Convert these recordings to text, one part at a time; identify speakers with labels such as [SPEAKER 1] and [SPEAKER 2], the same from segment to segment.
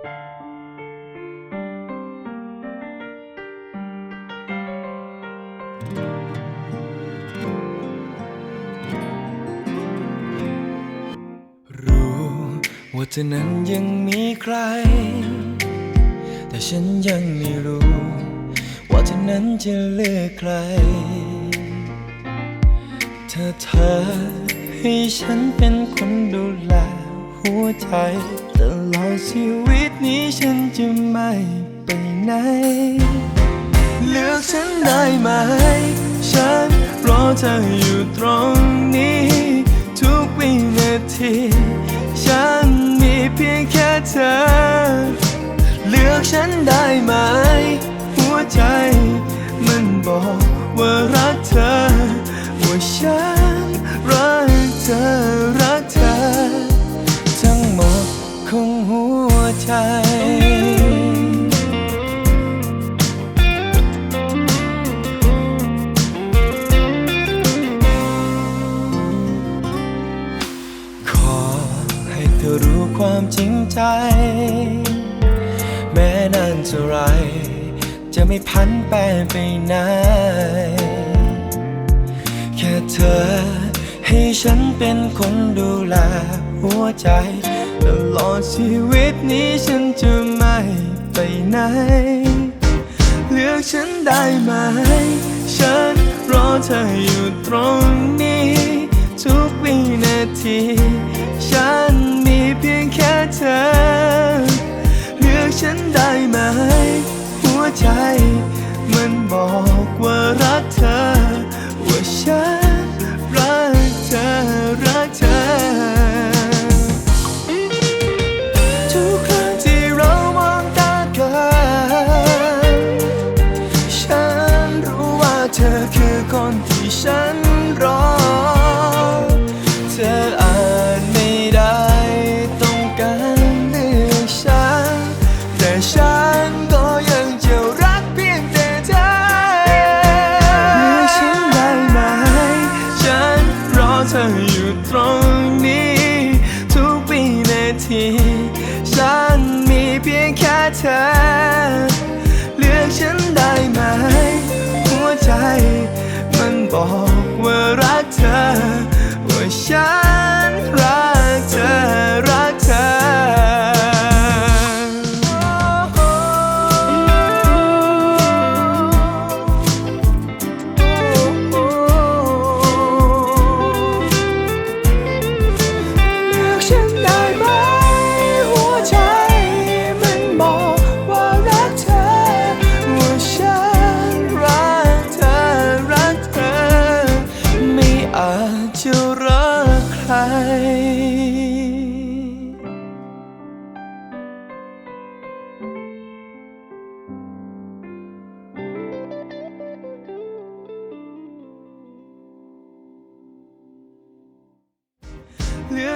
[SPEAKER 1] รู้ว่าเธอนั้นยังมีใคร แต่ฉันยังไม่รู้ ว่าเธอนั้นจะเลือกใครเธอเธอให้ฉันเป็นคนดูแลหัวใจ ลอดชีวิตนี้ฉันจะไม่ไปไหน เลือกฉันได้ไหม ฉันรอเธออยู่ตรงนี้ ทุกวินาที ฉันมีเพียงแค่เธอ เลือกฉันได้ไหม หัวใจ มันบอกว่ารักเธอว่าฉัน ใจ แม้นานเท่าไร จะไม่พันแปรไปไหน แค่เธอให้ฉันเป็นคนดูแลหัวใจ ตลอดชีวิตนี้ฉันจะไม่ไปไหน เลือกฉันได้ไหม ฉันรอเธออยู่ตรงนี้ มันบอกว่ารักเธอ ว่าฉันรักเธอ รักเธอ ทุกครั้งที่เรามองตากัน ฉันรู้ว่าเธอคือคนที่ฉัน เธอ เลือกฉันได้ไหม หัวใจ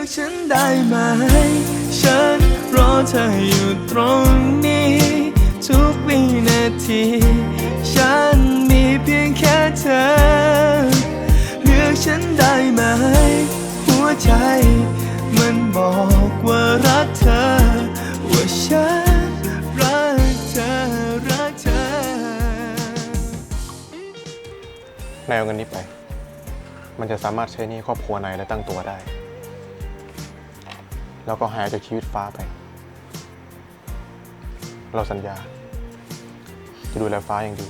[SPEAKER 1] กฉันได้ไหม ฉันรอเธออยู่ตรงนี้ ทุกวินาที ฉันมีเพียงแค่เธอ เลือกฉันได้ไหม หัวใจ มันบอกว่ารักเธอ ว่าฉันรักเธอ รักเธอ
[SPEAKER 2] นายเอาเงินนี้ไป มันจะสามารถใช้หนี้ครอบครัวนายและตั้งตัวได้ แล้วก็หายจากชีวิตฟ้าไป เราสัญญา จะดูแลฟ้าอย่างดี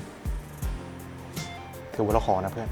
[SPEAKER 2] ถือว่าเราขอนะเพื่อน